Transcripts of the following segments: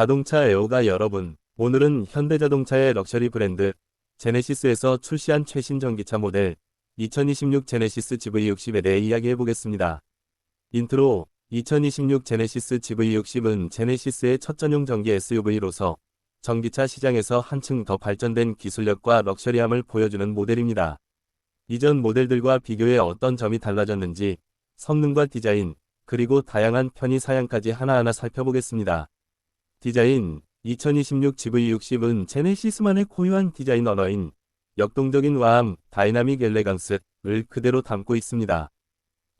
자동차 애호가 여러분, 오늘은 현대자동차의 럭셔리 브랜드 제네시스에서 출시한 최신 전기차 모델 2026 제네시스 GV60에 대해 이야기해 보겠습니다. 인트로 2026 제네시스 GV60은 제네시스의 첫 전용 전기 SUV로서 전기차 시장에서 한층 더 발전된 기술력과 럭셔리함을 보여주는 모델입니다. 이전 모델들과 비교해 어떤 점이 달라졌는지 성능과 디자인, 그리고 다양한 편의 사양까지 하나하나 살펴보겠습니다. 디자인 2026 GV60은 제네시스만의 고유한 디자인 언어인 역동적인 와함, 다이나믹 엘레강스를 그대로 담고 있습니다.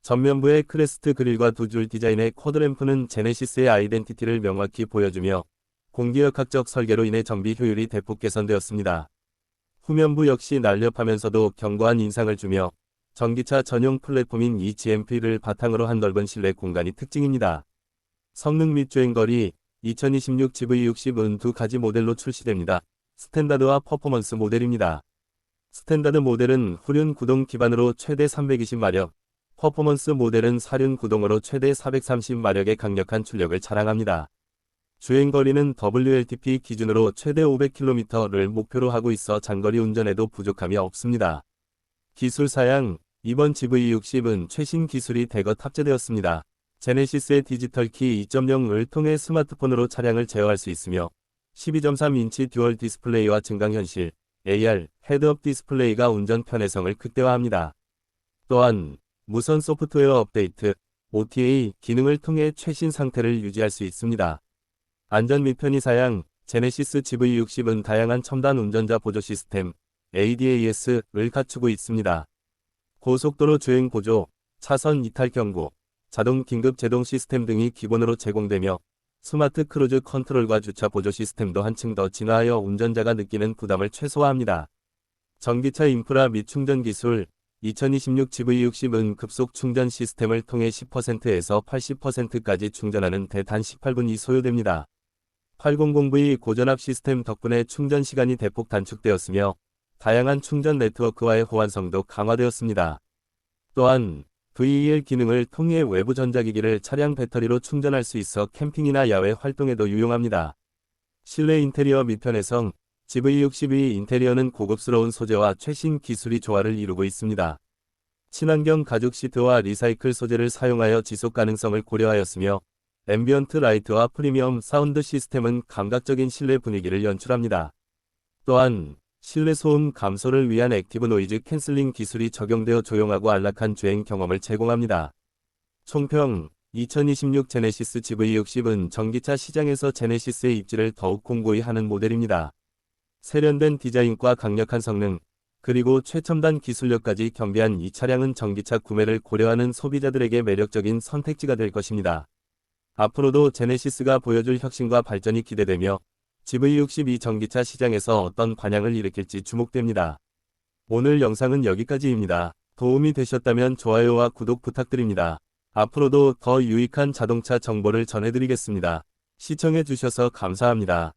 전면부의 크레스트 그릴과 두 줄 디자인의 쿼드램프는 제네시스의 아이덴티티를 명확히 보여주며 공기역학적 설계로 인해 정비 효율이 대폭 개선되었습니다. 후면부 역시 날렵하면서도 견고한 인상을 주며 전기차 전용 플랫폼인 이 GMP를 바탕으로 한 넓은 실내 공간이 특징입니다. 성능 및 주행거리 2026 GV60은 두 가지 모델로 출시됩니다. 스탠다드와 퍼포먼스 모델입니다. 스탠다드 모델은 후륜 구동 기반으로 최대 320마력, 퍼포먼스 모델은 사륜 구동으로 최대 430마력의 강력한 출력을 자랑합니다. 주행거리는 WLTP 기준으로 최대 500km를 목표로 하고 있어 장거리 운전에도 부족함이 없습니다. 기술 사양 이번 GV60은 최신 기술이 대거 탑재되었습니다. 제네시스의 디지털 키 2.0을 통해 스마트폰으로 차량을 제어할 수 있으며 12.3인치 듀얼 디스플레이와 증강현실, AR, 헤드업 디스플레이가 운전 편의성을 극대화합니다. 또한 무선 소프트웨어 업데이트, OTA 기능을 통해 최신 상태를 유지할 수 있습니다. 안전 및 편의 사양, 제네시스 GV60은 다양한 첨단 운전자 보조 시스템, ADAS를 갖추고 있습니다. 고속도로 주행 보조, 차선 이탈 경고, 자동 긴급 제동 시스템 등이 기본으로 제공되며 스마트 크루즈 컨트롤과 주차 보조 시스템도 한층 더 진화하여 운전자가 느끼는 부담을 최소화합니다. 전기차 인프라 및 충전 기술 2026 GV60은 급속 충전 시스템을 통해 10%에서 80%까지 충전하는 대단 18분이 소요됩니다. 800V 고전압 시스템 덕분에 충전 시간이 대폭 단축되었으며 다양한 충전 네트워크와의 호환성도 강화되었습니다. 또한 VEL 기능을 통해 외부 전자기기를 차량 배터리로 충전할 수 있어 캠핑이나 야외 활동에도 유용합니다. 실내 인테리어 및 편의성 GV62 인테리어는 고급스러운 소재와 최신 기술이 조화를 이루고 있습니다. 친환경 가죽 시트와 리사이클 소재를 사용하여 지속 가능성을 고려하였으며 앰비언트 라이트와 프리미엄 사운드 시스템은 감각적인 실내 분위기를 연출합니다. 또한 실내 소음 감소를 위한 액티브 노이즈 캔슬링 기술이 적용되어 조용하고 안락한 주행 경험을 제공합니다. 총평 2026 제네시스 GV60은 전기차 시장에서 제네시스의 입지를 더욱 공고히 하는 모델입니다. 세련된 디자인과 강력한 성능, 그리고 최첨단 기술력까지 겸비한 이 차량은 전기차 구매를 고려하는 소비자들에게 매력적인 선택지가 될 것입니다. 앞으로도 제네시스가 보여줄 혁신과 발전이 기대되며 GV62 전기차 시장에서 어떤 반향을 일으킬지 주목됩니다. 오늘 영상은 여기까지입니다. 도움이 되셨다면 좋아요와 구독 부탁드립니다. 앞으로도 더 유익한 자동차 정보를 전해드리겠습니다. 시청해주셔서 감사합니다.